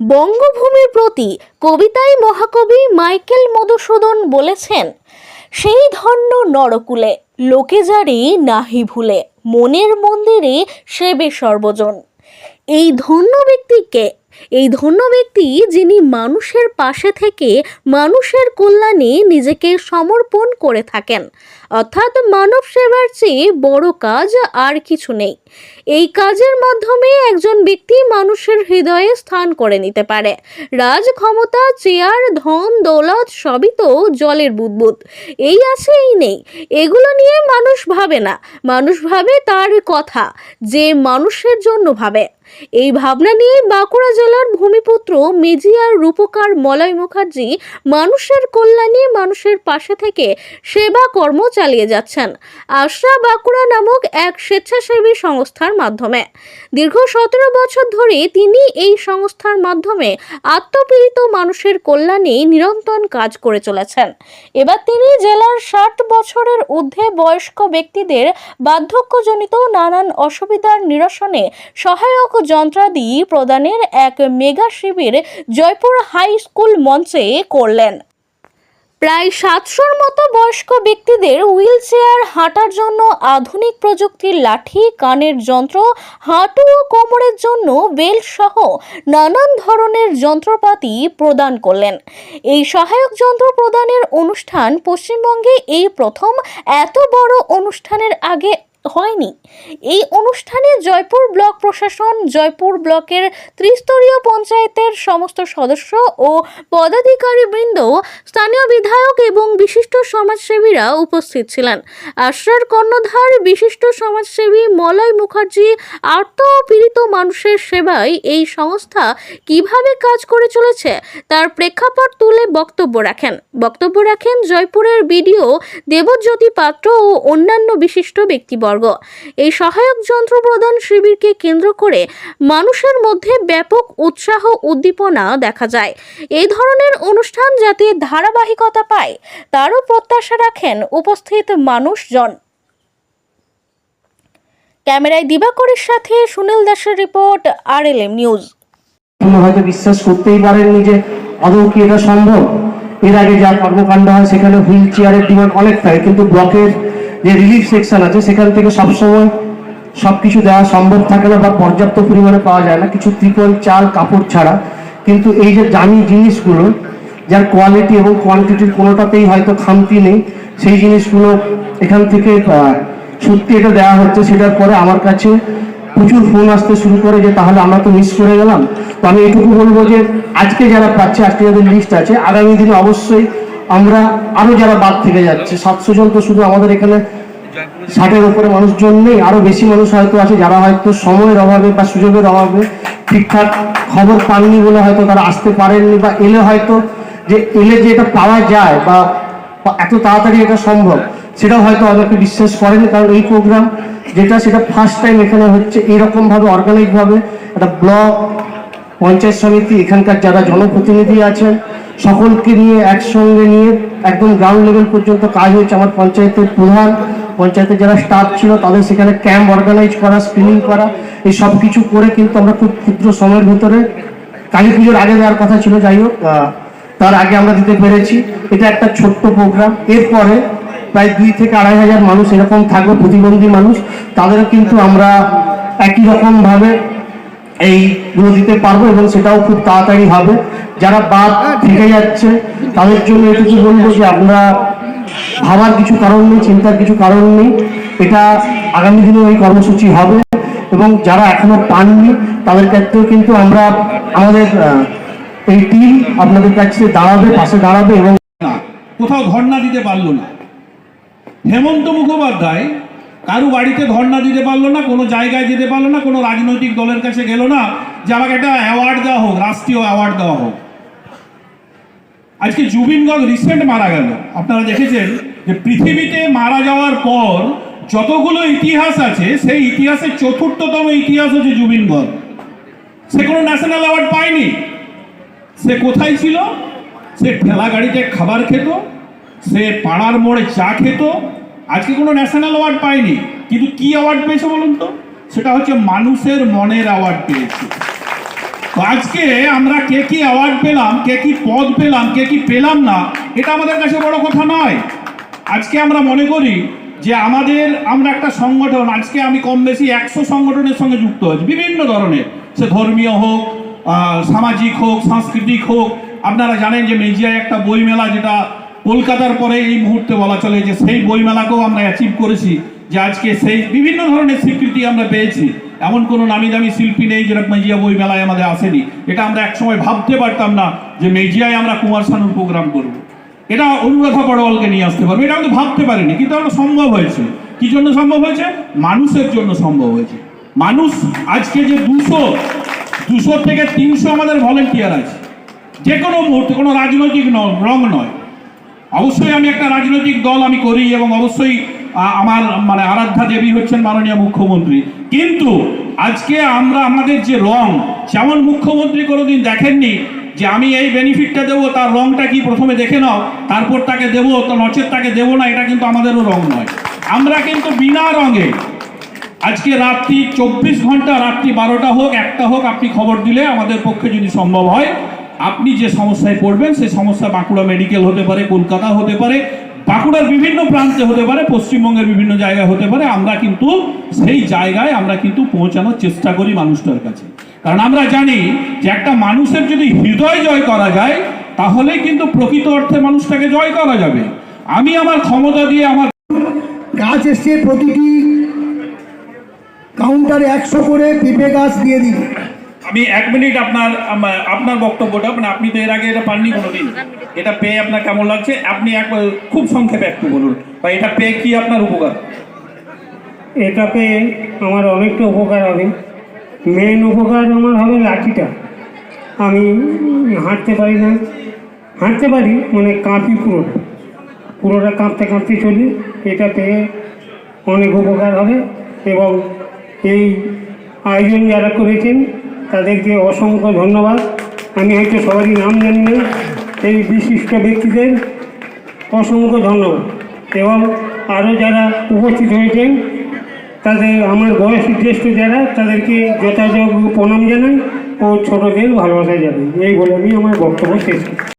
বঙ্গভূমির প্রতি কবিতায় মহাকবি মাইকেল মধুসূদন বলেছেন, সেই ধন্য নরকুলে, লোকে যারে নাহি ভুলে, মনের মন্দিরে সেবে সর্বজন। এই ধন্য ব্যক্তিকে এই ধন্য ব্যক্তি যিনি মানুষের পাশে থেকে মানুষের কল্যাণে নিজেকে সমর্পণ করে থাকেন। অর্থাৎ মানব সেবার চেয়ে বড় কাজ আর কিছু নেই। এই কাজের মাধ্যমে একজন ব্যক্তি মানুষের হৃদয়ে স্থান করে নিতে পারে। রাজ, ক্ষমতা, চেয়ার, ধন, দৌলত সবই তো জলের বুদবুদ। এই আছে, এই নেই। এগুলো নিয়ে মানুষ ভাবে না। মানুষ ভাবে তার কথা, যে মানুষের জন্য ভাবে। এই ভাবনা নিয়ে বাঁকুড়া জেলার ভূমিপুত্র মেজিয়ার রূপকার মলয় মুখার্জি মানুষের কল্যাণে মানুষের পাশে থেকে সেবা কর্ম চালিয়ে যাচ্ছেন। আশরা বাঁকুড়া নামক এক স্বেচ্ছাসেবী সংস্থার মাধ্যমে। দীর্ঘ সতেরো বছর ধরে তিনি এই সংস্থার মাধ্যমে আত্মপীড়িত মানুষের কল্যাণে নিরন্তর কাজ করে চলেছেন। এবার তিনি জেলার ষাট বছরের ঊর্ধ্বে বয়স্ক ব্যক্তিদের বার্ধক্যজনিত নানান অসুবিধার নিরসনে সহায়ক যন্ত্রাদি প্রদানের এক মেগা শিবির জয়পুর হাই স্কুল মঞ্চে করলেন। প্রায় সাতশোর মতো বয়স্ক ব্যক্তিদের হুইল চেয়ার হাঁটার জন্য আধুনিক প্রযুক্তির লাঠি, কানের যন্ত্র, হাঁটু ও কোমরের জন্য বেল্ট সহ নানান ধরনের যন্ত্রপাতি প্রদান করলেন। এই সহায়ক যন্ত্র প্রদানের অনুষ্ঠান পশ্চিমবঙ্গে এই প্রথম এত বড় অনুষ্ঠানের আগে হয়নি। এই অনুষ্ঠানে জয়পুর ব্লক প্রশাসন, জয়পুর ব্লকের ত্রিস্তরীয় পঞ্চায়েতের সমস্ত সদস্য ও পদাধিকারীবৃন্দ, স্থানীয় বিধায়ক এবং বিশিষ্ট সমাজসেবীরা উপস্থিত ছিলেন। আশ্রার কর্ণধার বিশিষ্ট সমাজসেবী মলয় মুখার্জি আর্ত পীড়িত মানুষের সেবায় এই সংস্থা কীভাবে কাজ করে চলেছে তার প্রেক্ষাপট তুলে বক্তব্য রাখেন। বক্তব্য রাখেন জয়পুরের বিডিও দেবজ্যোতি পাত্র ও অন্যান্য বিশিষ্ট ব্যক্তিবর্গ। এই সহায়ক যন্ত্র প্রদান শিবিরকে কেন্দ্র করে মানুষের মধ্যে ব্যাপক উৎসাহ উদ্দীপনা দেখা যায়। এই ধরনের অনুষ্ঠান যাতে ধারাবাহিকতা পায়, তারও প্রত্যাশা রাখেন উপস্থিত মানুষজন। ক্যামেরায় দিবাকরের সাথে সুনীল দাসের report R L M news হয়তো বিশ্বাস করতেই পারেননি যে আদৌ কি এটা সম্ভব? এর আগে যা কর্মকাণ্ড হয় সেখানে হুইল চেয়ারের ডিমান্ড অনেক থাকে কিন্তু ব্লকের যে রিলিফ সেকশন আছে, সেখান থেকে সবসময় সব কিছু দেওয়া সম্ভব থাকে না বা পর্যাপ্ত পরিমাণে পাওয়া যায় না। কিছু ত্রিপল, চাল, কাপড় ছাড়া। কিন্তু এই যে দামি জিনিসগুলো, যার কোয়ালিটি এবং কোয়ান্টিটির কোনোটাতেই হয়তো খামতি নেই, সেই জিনিসগুলো এখান থেকে সত্যি এটা দেওয়া হচ্ছে। সেটার পরে আমার কাছে প্রচুর ফোন আসতে শুরু করে যে, তাহলে আমরা তো মিস করে গেলাম। তো আমি এটুকু বলব যে, আজকে যারা পাচ্ছে, আজকে যাদের লিস্ট আছে, আগামী দিনে অবশ্যই আমরা আরও যারা বাদ থেকে যাচ্ছে সাতশো জন তো শুধু আমাদের এখানে ষাটের উপরে মানুষজন নেই, আরও বেশি মানুষ হয়তো আছে যারা হয়তো সময়ের অভাবে বা সুযোগের অভাবে ঠিকঠাক খবর পাননি বলে হয়তো তারা আসতে পারেননি বা এলে হয়তো যে, এলে যে এটা পাওয়া যায় বা এত তাড়াতাড়ি এটা সম্ভব, সেটাও হয়তো অনেকে বিশ্বাস করেনি। কারণ এই প্রোগ্রাম যেটা, সেটা ফার্স্ট টাইম এখানে হচ্ছে এইরকম অর্গানিকভাবে একটা ব্লক পঞ্চায়েত সমিতি, এখানকার যারা জনপ্রতিনিধি আছেন সকলকে নিয়ে একসঙ্গে নিয়ে একদম গ্রাউন্ড লেভেল পর্যন্ত কাজ হয়েছে আমার পঞ্চায়েতের প্রধান, পঞ্চায়েতের যারা স্টাফ ছিল তাদের সেখানে ক্যাম্প অর্গানাইজ করা স্ক্রিনিং করা, এই সব কিছু করে কিন্তু আমরা খুব ক্ষুদ্র সময়ের ভিতরে কালী পুজোর আগে দেওয়ার কথা ছিল, যাই হোক তার আগে আমরা দিতে পেরেছি। এটা একটা ছোট্ট প্রোগ্রাম এরপরে প্রায় দুই থেকে আড়াই হাজার মানুষ এরকম থাকবে, প্রতিবন্ধী মানুষ। তাদেরও কিন্তু আমরা একই রকম ভাবে এইগুলো দিতে পারব এবং সেটাও খুব তাড়াতাড়ি হবে। যারা বাদ থেকে যাচ্ছে, তাদের জন্য এটুকু বলব যে আমরা ভাবার কিছু কারণ নেই, চিন্তার কিছু কারণ নেই। এটা আগামী দিনেও এই কর্মসূচি হবে এবং যারা এখনও পাননি, তাদের ক্ষেত্রেও কিন্তু আমরা আমাদের এই টিম আপনাদের কাছে দাঁড়াবে, পাশে দাঁড়াবে এবং কোথাও ধর্ণা দিতে পারল না। হেমন্ত মুখোপাধ্যায় কারু বাড়িতে ধর্ণা দিতে পারল না, কোনো জায়গায় যেতে পারল না, কোনো রাজনৈতিক দলের কাছে গেল না যে আমাকে একটা অ্যাওয়ার্ড দেওয়া হোক, রাষ্ট্রীয় অ্যাওয়ার্ড দেওয়া হোক। আজকে জুবিন গর্গ রিসেন্ট মারা গেল। আপনারা দেখেছেন যে পৃথিবীতে মারা যাওয়ার পর যতগুলো ইতিহাস আছে, সেই ইতিহাসের চতুর্থতম ইতিহাস হচ্ছে জুবিন গর্গ সে কোনো ন্যাশনাল অ্যাওয়ার্ড পায়নি। সে কোথায় ছিল? সে ঠেলা গাড়িতে খাবার খেত, সে পাড়ার মোড়ে চা খেত আজকে কোনো ন্যাশনাল অ্যাওয়ার্ড পায়নি কিন্তু কি অ্যাওয়ার্ড পেয়েছে বলুন তো? সেটা হচ্ছে মানুষের মনের অ্যাওয়ার্ড পেয়েছে। আজকে আমরা কে কি অ্যাওয়ার্ড পেলাম, কে কি পদ পেলাম, কে কি পেলাম না, এটা আমাদের কাছে বড় কথা নয়। আজকে আমরা মনে করি যে আমাদের, আমরা একটা সংগঠন, আজকে আমি কম বেশি একশো সংগঠনের সঙ্গে যুক্ত আছি বিভিন্ন ধরনের। সে ধর্মীয় হোক সামাজিক হোক, সাংস্কৃতিক হোক, আপনারা জানেন যে মেজিয়ায় একটা বইমেলা যেটা কলকাতার পরে এই মুহূর্তে বলা চলে যে সেই বইমেলাকেও আমরা অ্যাচিভ করেছি, যে আজকে সেই বিভিন্ন ধরনের স্বীকৃতি আমরা পেয়েছি। এমন কোনো নামি দামি শিল্পী নেই যেটা মেজিয়া বই মেলায় আমাদের আসেনি। এটা আমরা একসময় ভাবতে পারতাম না যে মেজিয়ায় আমরা কুমার শানুর প্রোগ্রাম করব। এটা অনুরাধা পড়ওয়ালকে নিয়ে আসতে পারব, এটা কিন্তু ভাবতে পারিনি, কিন্তু আমরা সম্ভব হয়েছে। কি জন্য সম্ভব হয়েছে? মানুষের জন্য সম্ভব হয়েছে। মানুষ আজকে যে দুশো দুশো থেকে তিনশো আমাদের ভলেন্টিয়ার আছে। যে কোনো মুহূর্তে, কোনো রাজনৈতিক রং নয়। অবশ্যই আমি একটা রাজনৈতিক দল আমি করি এবং অবশ্যই আমার মানে আরাধ্যা দেবী হচ্ছেন মাননীয় মুখ্যমন্ত্রী। কিন্তু আজকে আমরা, আমাদের যে রং, যেমন মুখ্যমন্ত্রী কোনোদিন দেখেননি যে আমি এই বেনিফিটটা দেবো, তার রংটা কি প্রথমে দেখে নাও, তারপর তাকে দেবো, তো নচেত তাকে দেবো না, এটা কিন্তু আমাদেরও রং নয়। আমরা কিন্তু বিনা রঙে আজকে রাত্রি চব্বিশ ঘণ্টা, রাত্রি বারোটা হোক, একটা হোক, আপনি খবর দিলে আমাদের পক্ষে যদি সম্ভব হয় আপনি যে সমস্যায় পড়বেন, সেই সমস্যা বাঁকুড়া মেডিকেল হতে পারে, কলকাতা হতে পারে, বাঁকুড়ার বিভিন্ন প্রান্তে হতে পারে, পশ্চিমবঙ্গের বিভিন্ন জায়গায় হতে পারে, আমরা কিন্তু সেই জায়গায় আমরা কিন্তু পৌঁছানোর চেষ্টা করি মানুষটার কাছে। কারণ আমরা জানি যে একটা মানুষের যদি হৃদয় জয় করা যায়, তাহলেই কিন্তু প্রকৃত অর্থে মানুষটাকে জয় করা যাবে। আমি আমার ক্ষমতা দিয়ে আমার গাছ এসছে প্রতিটি কাউন্টারে একশো করে পেঁপে গাছ দিয়ে দিন আমি এক মিনিট আপনার আপনার বক্তব্যটা মানে আপনি তো এর আগে এটা পাননি কোনোদিন। এটা পেয়ে আপনার কেমন লাগছে? আপনি এক, খুব সংক্ষেপে একটু বলুন, বা এটা পেয়ে কি আপনার উপকার? এটা পেয়ে আমার অনেকটা উপকার হবে। মেন উপকার আমার হবে লাঠিটা। আমি হাঁটতে পারি না। হাঁটতে পারি মানে কাঁপি পুরোটা। পুরোটা কাঁপতে কাঁপতে চলি, এটা পেয়ে অনেক উপকার হবে। এবং এই আয়োজন যারা করেছেন তাদেরকে অসংখ্য ধন্যবাদ। আমি হয়তো সবারই নাম জানি না। এই বিশিষ্ট ব্যক্তিদের অসংখ্য ধন্যবাদ। এবং আরও যারা উপস্থিত হয়েছেন, তাদের আমার বয়স জ্যেষ্ঠ যারা, তাদেরকে যথাযোগ্য প্রণাম জানাই ও ছোটদের ভালোবাসা জানাই। এই বলে আমি আমার বক্তব্য শেষ